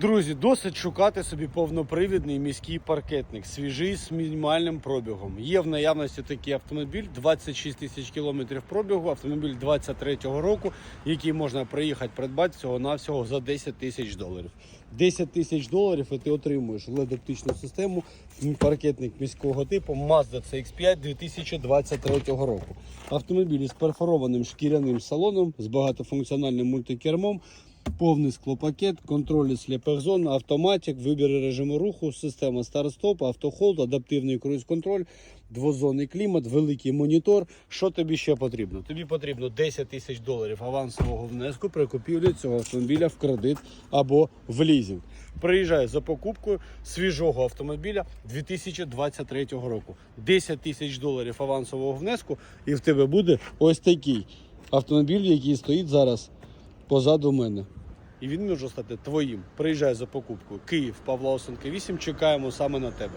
Друзі, досить шукати собі повнопривідний міський паркетник, свіжий з мінімальним пробігом. Є в наявності такий автомобіль, 26 тисяч кілометрів пробігу, автомобіль 23-го року, який можна приїхати придбати всього-навсього за 10 тисяч доларів. 10 тисяч доларів і ти отримуєш LED-оптичну систему, паркетник міського типу Mazda CX-5 2023 року. Автомобіль із перфорованим шкіряним салоном, з багатофункціональним мультикермом, Повний склопакет, контроль сліпих зон, автоматик, вибір режиму руху, система старт-стоп, автохолд, адаптивний круїз-контроль, двозонний клімат, великий монітор. Що тобі ще потрібно? Тобі потрібно 10 тисяч доларів авансового внеску при купівлі цього автомобіля в кредит або в лізинг. Приїжджай за покупкою свіжого автомобіля 2023 року. 10 тисяч доларів авансового внеску, і в тебе буде ось такий автомобіль, який стоїть зараз позаду мене. І він може стати твоїм. Приїжджай за покупкою. Київ, Павла Осенка 8. Чекаємо саме на тебе.